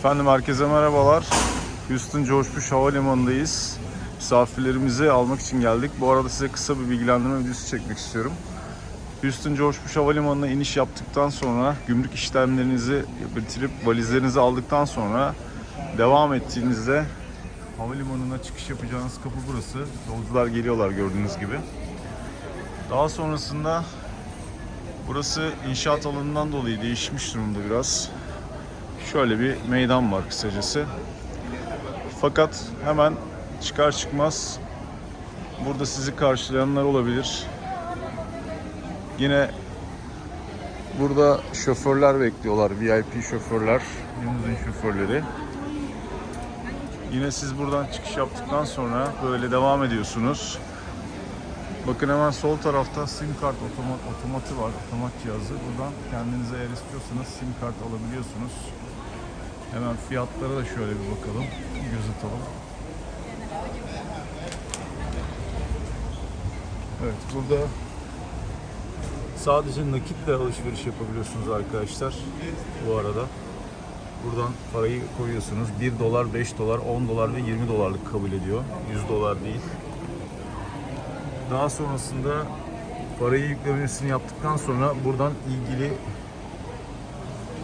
Efendim herkese merhabalar. Houston George Bush Havalimanı'ndayız. Misafirlerimizi almak için geldik. Bu arada size kısa bir bilgilendirme videosu çekmek istiyorum. Houston George Bush Havalimanı'na iniş yaptıktan sonra gümrük işlemlerinizi bitirip valizlerinizi aldıktan sonra devam ettiğinizde havalimanına çıkış yapacağınız kapı burası. Yolcular geliyorlar gördüğünüz gibi. Daha sonrasında burası inşaat alanından dolayı değişmiş durumda biraz. Şöyle bir meydan var kısacası. Fakat hemen çıkar çıkmaz burada sizi karşılayanlar olabilir. Yine burada şoförler bekliyorlar. VIP şoförler, limuzin şoförleri. Yine siz buradan çıkış yaptıktan sonra böyle devam ediyorsunuz. Bakın hemen sol tarafta sim kart otomat, otomatı var, otomat cihazı. Buradan kendinize eğer istiyorsanız sim kart alabiliyorsunuz. Hemen fiyatlara da şöyle bir bakalım, göz atalım. Evet, burada sadece nakitle alışveriş yapabiliyorsunuz arkadaşlar bu arada. Buradan parayı koyuyorsunuz. 1 dolar, 5 dolar, 10 dolar ve 20 dolarlık kabul ediyor. 100 dolar değil. Daha sonrasında parayı yüklemesini yaptıktan sonra buradan ilgili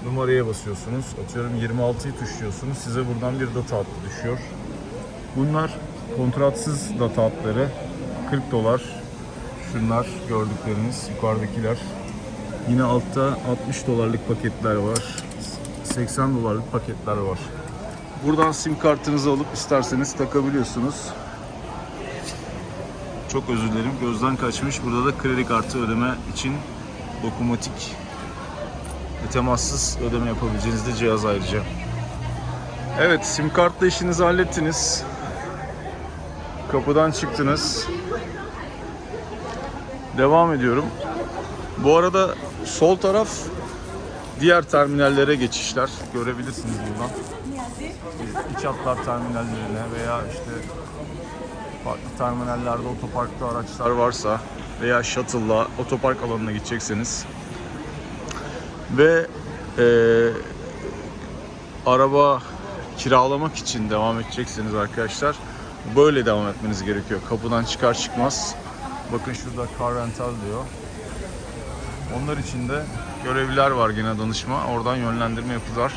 numaraya basıyorsunuz. Atıyorum 26'yı tuşluyorsunuz. Size buradan bir data hattı düşüyor. Bunlar kontratsız data hatları. 40 dolar. Şunlar gördükleriniz yukarıdakiler. Yine altta 60 dolarlık paketler var. 80 dolarlık paketler var. Buradan sim kartınızı alıp isterseniz takabiliyorsunuz. Çok özür dilerim. Gözden kaçmış. Burada da kredi kartı ödeme için dokunmatik ve temassız ödeme yapabileceğiniz de cihaz ayrıca. Evet, sim kartla işinizi hallettiniz. Kapıdan çıktınız. Devam ediyorum. Bu arada sol taraf diğer terminallere geçişler. Görebilirsiniz buradan. İç hatlar terminallerine veya işte farklı terminallerde otoparkta araçlar varsa veya shuttle'la otopark alanına gidecekseniz ve eee, araba kiralamak için devam edecekseniz arkadaşlar böyle devam etmeniz gerekiyor. Kapıdan çıkar çıkmaz. Bakın şurada car rental diyor. Onlar için de görevliler var gene danışma. Oradan yönlendirme yapılar.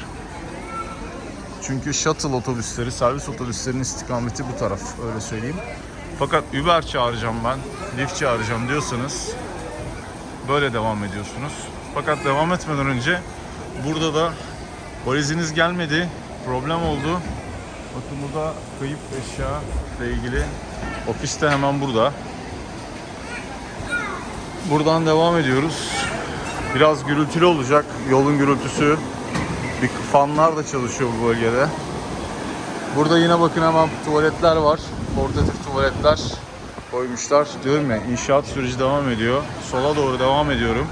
Çünkü shuttle otobüsleri, servis otobüslerinin istikameti bu taraf öyle söyleyeyim. Fakat Uber çağıracağım ben, Lyft çağıracağım diyorsanız böyle devam ediyorsunuz. Fakat devam etmeden önce burada da valiziniz gelmedi, problem oldu. Bakın burada kayıp eşya ile ilgili ofis de hemen burada. Buradan devam ediyoruz. Biraz gürültülü olacak. Yolun gürültüsü. Bir fanlar da çalışıyor bu bölgede. Burada yine bakın hemen tuvaletler var. Portatif tuvaletler koymuşlar. Diyorum ya inşaat süreci devam ediyor. Sola doğru devam ediyorum.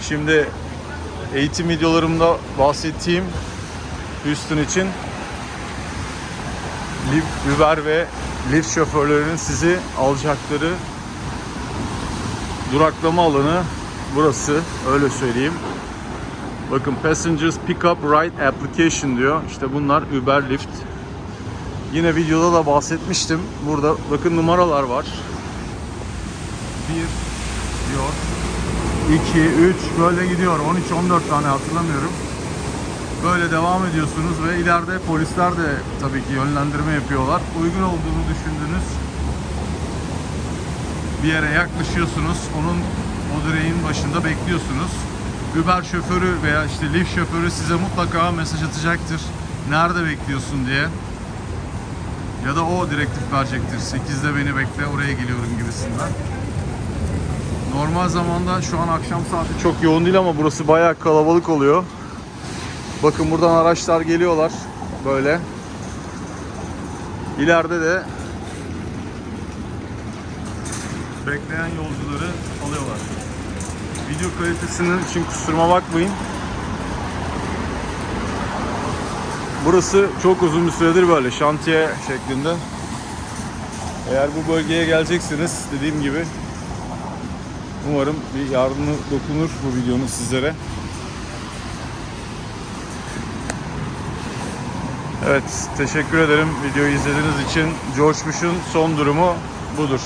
Şimdi eğitim videolarımda bahsettiğim Houston için Uber ve Lyft şoförlerinin sizi alacakları duraklama alanı burası öyle söyleyeyim. Bakın Passengers Pickup Ride Application diyor. İşte bunlar Uber Lyft. Yine videoda da bahsetmiştim. Burada bakın numaralar var. 1 diyor. 2, 3 böyle gidiyor. 13-14 tane hatırlamıyorum. Böyle devam ediyorsunuz ve ileride polisler de tabii ki yönlendirme yapıyorlar. Uygun olduğunu düşündüğünüz bir yere yaklaşıyorsunuz. Onun o direğin başında bekliyorsunuz. Uber şoförü veya işte Lyft şoförü size mutlaka mesaj atacaktır. Nerede bekliyorsun diye. Ya da o direktif verecektir. 8'de beni bekle oraya geliyorum gibisinden. Normal zamanda şu an akşam saati çok yoğun değil ama burası bayağı kalabalık oluyor. Bakın buradan araçlar geliyorlar böyle. İleride de bekleyen yolcuları alıyorlar. Video kalitesinin için kusuruma bakmayın. Burası çok uzun bir süredir böyle şantiye şeklinde. Eğer bu bölgeye geleceksiniz dediğim gibi umarım bir yardımı dokunur bu videonun sizlere. Evet, teşekkür ederim videoyu izlediğiniz için. George Bush'un son durumu budur.